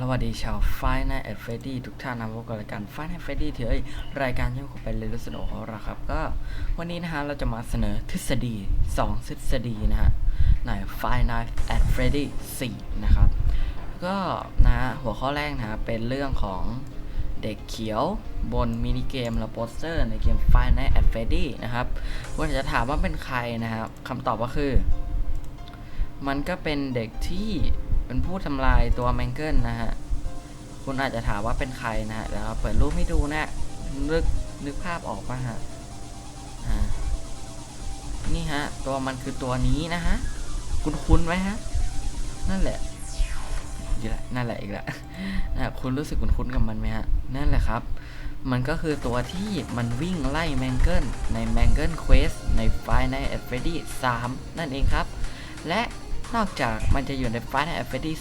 สวัสดีชาวไฟน์แอดเฟดดี้ทุกท่านนะพบกับรายการไฟน์แอดเฟดดี้เถอะรายการที่ผมเป็นเรียนรู้สนุกของเราครับ ก็วันนี้นะฮะเราจะมาเสนอทฤษฎี 2 ทฤษฎีนะฮะในไฟน์แอดเฟดดี้4นะครับ ก็นะฮะหัวข้อแรกนะฮะเป็นเรื่องของเด็กเขียวบนมินิเกมและโปสเตอร์ในเกม Five Nights at Freddy นะครับว่าจะถามว่าเป็นใครนะครับคำตอบก็คือ มันก็เป็นเด็กที่ เป็นผู้ทำลายตัวแมงเกิลนะฮะ คุณอาจจะถามว่าเป็นใครนะฮะเดี๋ยวเปิดรูปให้ดูนะนึกนึกภาพออกป่ะฮะอ่านี่ฮะ ตัวมันคือตัวนี้นะฮะ คุณคุ้นไหมฮะ นั่นแหละอีกแล้วนั่นแหละอีกแล้วนะคุณรู้สึกคุ้นๆกับมันไหมฮะ นั่นแหละครับ มันก็คือตัวที่มันวิ่งไล่แมงเกิลใน m a n g l e Quest ใน Five Nights at Freddy 3นั่นเองครับ และ นอกจากมันจะอยู่ใน Five Nights at Freddy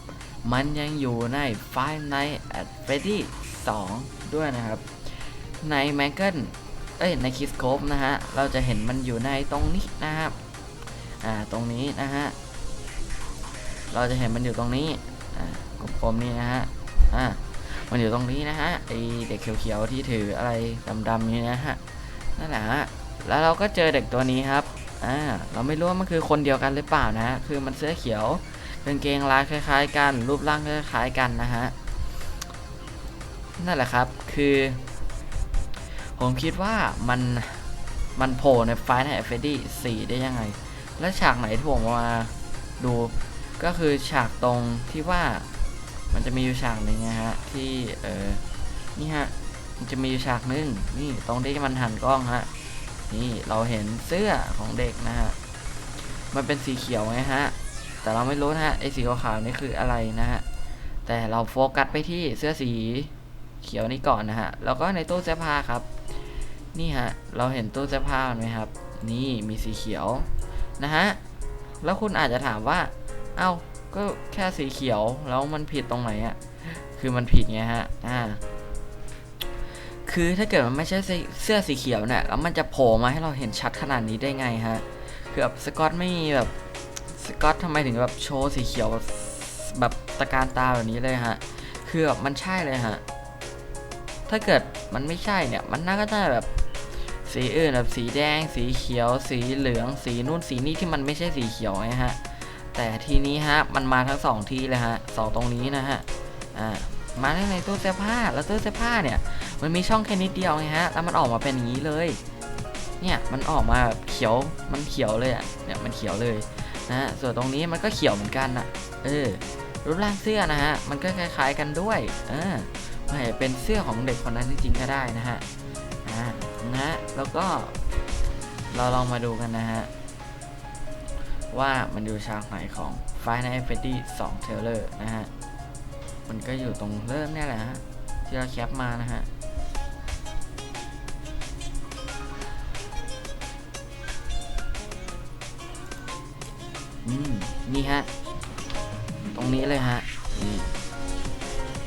3มันยังอยู่ใน Five Nights at Freddy 2ด้วยนะครับ ใน m a n g l e เอ้ย ใน Kiss Cove นะฮะ เราจะเห็นมันอยู่ในตรงนี้นะครับ อ่า ตรงนี้นะฮะ เราจะเห็นมันอยู่ตรงนี้ อ่ากลมๆนี่นะฮะ อ่า มันอยู่ตรงนี้นะฮะ ไอเด็กเขียวๆที่ถืออะไรดำๆนี่นะฮะ นั่นแหละฮะ แล้วเราก็เจอเด็กตัวนี้ครับ อ่าเราไม่รู้ว่ามันคือคนเดียวกันหรือเปล่านะฮะคือมันเสื้อเขียวกางเกงลายคล้าย ๆ กัน รูปร่างคล้ายๆกันนะฮะนั่นแหละครับคือ ผมคิดว่ามันมันโผล่ในไฟล์ในเฟดดี้สี่ได้ยังไง และฉากไหนที่ผมมาดูก็คือฉากตรงที่ว่ามันจะมีอยู่ฉากหนึ่งนะฮะที่เออนี่ฮะมันจะมีอยู่ฉากหนึ่งนี่ตรงที่มันหันกล้องฮะ นี่เราเห็นเสื้อของเด็กนะฮะ มันเป็นสีเขียวไงฮะ แต่เราไม่รู้นะฮะไอสีขาวๆนี่คืออะไรนะฮะ แต่เราโฟกัสไปที่เสื้อสีเขียวนี่ก่อนนะฮะ แล้วก็ในตู้เสื้อผ้าครับ นี่ฮะ เราเห็นตู้เสื้อผ้าไหมครับ นี่มีสีเขียวนะฮะ แล้วคุณอาจจะถามว่า เอ้า ก็แค่สีเขียวแล้วมันผิดตรงไหนอะ่ะ คือมันผิดไงฮะ อ่า คือถ้าเกิดมันไม่ใช่เสื้อสีเขียวเนี่ยแล้วมันจะโผล่มาให้เราเห็นชัดขนาดนี้ได้ไงฮะคือแบบสกอตไม่มีแบบสกอตทำไมถึงแบบโชว์สีเขียวแบบตะการตาแบบนี้เลยฮะคือแบบมันใช่เลยฮะถ้าเกิดมันไม่ใช่เนี่ยมันน่าก็จะแบบสีอื่นแบบสีแดง สีเขียว สีเหลือง สีนู่นสีนี่ที่มันไม่ใช่สีเขียวไงฮะแต่ทีนี้ฮะมันมาทั้งสองที่เลยฮะสองตรงนี้นะฮะอ่ามาทั้งในตู้เสื้อผ้าแล้วตู้เสื้อผ้าเนี่ย มันมีช่องแค่นิดเดียวไงฮะ แล้วมันออกมาเป็นอย่างนี้เลย เนี่ยมันออกมาแบบเขียว มันเขียวเลยอะ เนี่ยมันเขียวเลยนะฮะ ส่วนตรงนี้มันก็เขียวเหมือนกันอะเออ รูปร่างเสื้อนะฮะ มันก็คล้าย ๆกันด้วย เออไม่เป็นเสื้อของเด็กคนนั้นจริงๆก็ได้นะฮะ อ่า นะฮะ แล้วก็ เราลองมาดูกันนะฮะ ว่ามันอยู่ฉากไหนของ Five Nights at Freddy 2เทเลอร์นะฮะ มันก็อยู่ตรงเริ่มเนี่ยแหละฮะ ที่เราแคปมานะฮะอืมนี่ฮะ ตรงนี้เลยฮะนี่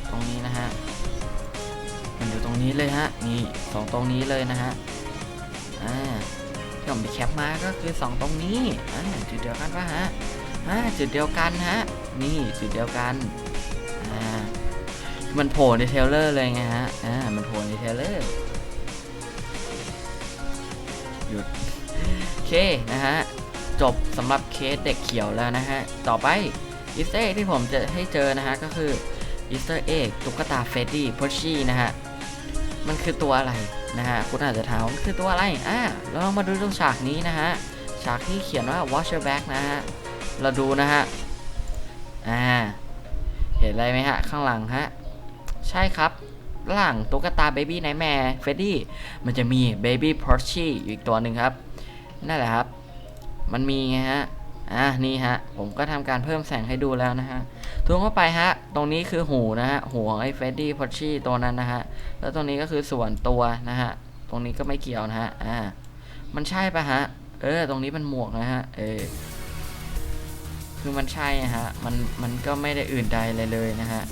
ตรงนี้นะฮะ มันอยู่ตรงนี้เลยฮะ นี่สองตรงนี้เลยนะฮะ อ่าที่ผมไปแคปมาก็คือสองตรงนี้ อ่าจุดเดียวกันปะฮะ อ่าจุดเดียวกันฮะ นี่จุดเดียวกัน อ่า มันโผล่ในเทเลอร์เลยไงฮะ อ่า มันโผล่ในเทเลอร์ หยุด โอเค นะฮะ จบสำหรับเคสเด็กเขียวแล้วนะฮะ ต่อไปอีสเตอร์เอ็กที่ผมจะให้เจอนะฮะ ก็คืออีสเตอร์เอ็กตุ๊กตาเฟดดี้พอชี่นะฮะ มันคือตัวอะไรนะฮะ คุณอาจจะถามมันคือตัวอะไร อ่าเราลองมาดูตรงฉากนี้นะฮะ ฉากที่เขียนว่า watch your back นะฮะ เราดูนะฮะ อ่า เห็นอะไรไหมฮะ ข้างหลังฮะ ใช่ครับหลังตุ๊กตาเบบี้ไนแมร์เฟดดี้มันจะมีเบบี้พอชชี่อยู่อีกตัวหนึ่งครับ นั่นแหละครับ มันมีไงฮะ อะนี่ฮะ ผมก็ทำการเพิ่มแสงให้ดูแล้วนะฮะทวนเข้าไปฮะ ตรงนี้คือหูนะฮะ หูของไอ้เฟดดี้พอชชี่ตัวนั้นนะฮะ แล้วตรงนี้ก็คือส่วนตัวนะฮะ ตรงนี้ก็ไม่เกี่ยวนะฮะ อ่า มันใช่ปะฮะ เออ ตรงนี้มันหมวกนะฮะ เออ คือมันใช่ฮะ มัน มันก็ไม่ได้อื่นใดเลยเลยนะฮะ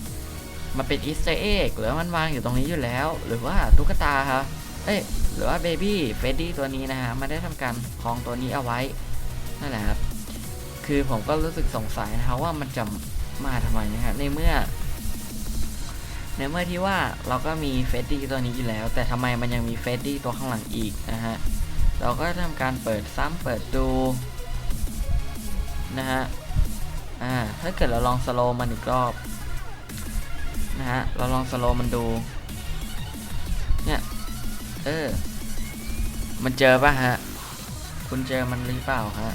มันเป็นอีสเตอร์เอ็กหรือมันวางอยู่ตรงนี้อยู่แล้ว หรือว่าตุ๊กตาครับเอ้ยหรือว่าเบบี้เฟดดี้ตัวนี้นะฮะมันได้ทำการคลองตัวนี้เอาไว้นั่นแหละครับคือผมก็รู้สึกสงสัยนะครับว่ามันจะมาทำไมนะฮะในเมื่อ ในเมื่อที่ว่าเราก็มีเฟดดี้ตัวนี้อยู่แล้ว แต่ทำไมมันยังมีเฟดดี้ตัวข้างหลังอีกนะฮะเราก็ทำการเปิดซ้ำเปิดดูนะฮะอ่าถ้าเกิดเราลองสโลมันอีกรอบ นะฮะ เราลองสโลมันดู เนี่ย เออ มันเจอป่ะฮะ คุณเจอมันหรือเปล่าฮะ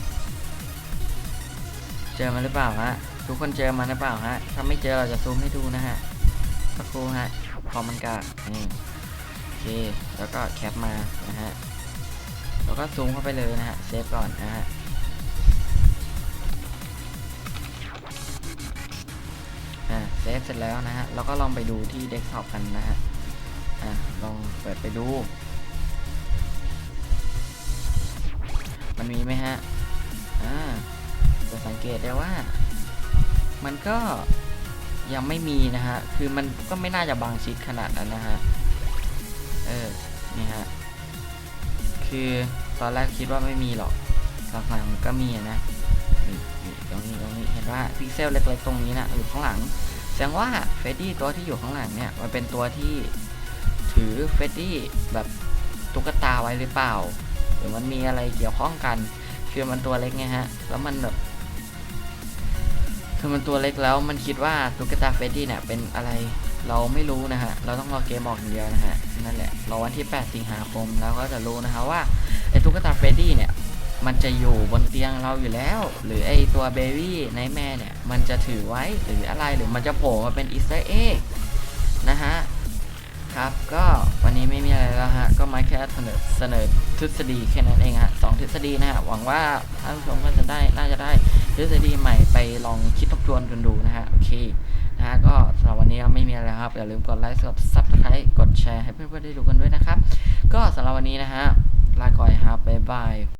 เจอมันหรือเปล่าฮะ ทุกคนเจอมันหรือเปล่าฮะ ถ้าไม่เจอเราจะซูมให้ดูนะฮะสักครู่ฮะ พอมันกะนี่โอเค แล้วก็แคปมา นะฮะ แล้วก็ซูมเข้าไปเลยนะฮะ เซฟก่อนนะฮะ เสร็จแล้วนะฮะเราก็ลองไปดูที่เดสก์ท็อปกันนะฮะอ่าลองเปิดไปดู มันมีไหมฮะอ่าจะสังเกตได้ว่า มันก็ยังไม่มีนะฮะ คือมันก็ไม่น่าจะบางชิดขนาดนั้นนะฮะ เออ นี่ฮะ คือตอนแรกคิดว่าไม่มีหรอกหลังๆมันก็มีนะนี่นี่ตรงนี้ตรงนี้ เห็นว่าพิกเซลเล็กๆตรงนี้นะอยู่ข้างหลัง ดงว่าเฟดดี้ตัวที่อยู่ข้างหลังเนี่ยมันเป็นตัวที่ถือเฟดดี้แบบตุ๊กตาไว้หรือเปล่า หรือมันมีอะไรเกี่ยวข้องกัน คือมันตัวเล็กไงฮะ แล้วมันแบบคือมันตัวเล็กแล้วมันคิดว่าตุ๊กตาเฟดดี้เนี่ยเป็นอะไรเราไม่รู้นะฮะ เราต้องรอเกมออกอย่างเดียวนะฮะ นั่นแหละ รอวันที่ 8 สิงหาคมแล้วก็จะรู้นะฮะว่าไอ้ตุ๊กตาเฟดดี้เนี่ย มันจะอยู่บนเตียงเราอยู่แล้ว หรือไอตัวเบบี้ในแม่เนี่ย มันจะถือไว้หรืออะไรหรือมันจะโผล่มาเป็นอีสเตอร์เอ็กนะฮะครับก็วันนี้ไม่มีอะไรแล้วฮะ ก็มาแค่เสนอเสนอทฤษฎีแค่นั้นเองฮะสองทฤษฎีนะฮะ หวังว่าท่านผู้ชมก็จะได้น่าจะได้ทฤษฎีใหม่ไปลองคิดทบทวนกันดูนะฮะ โอเคนะฮะก็สำหรับวันนี้ไม่มีอะไรครับ อย่าลืมกดไลค์กดซับสไครต์กดแชร์ให้เพื่อนๆได้ดูกันด้วยนะครับ ก็สำหรับวันนี้นะฮะลาก่อยครับบ๊ายบาย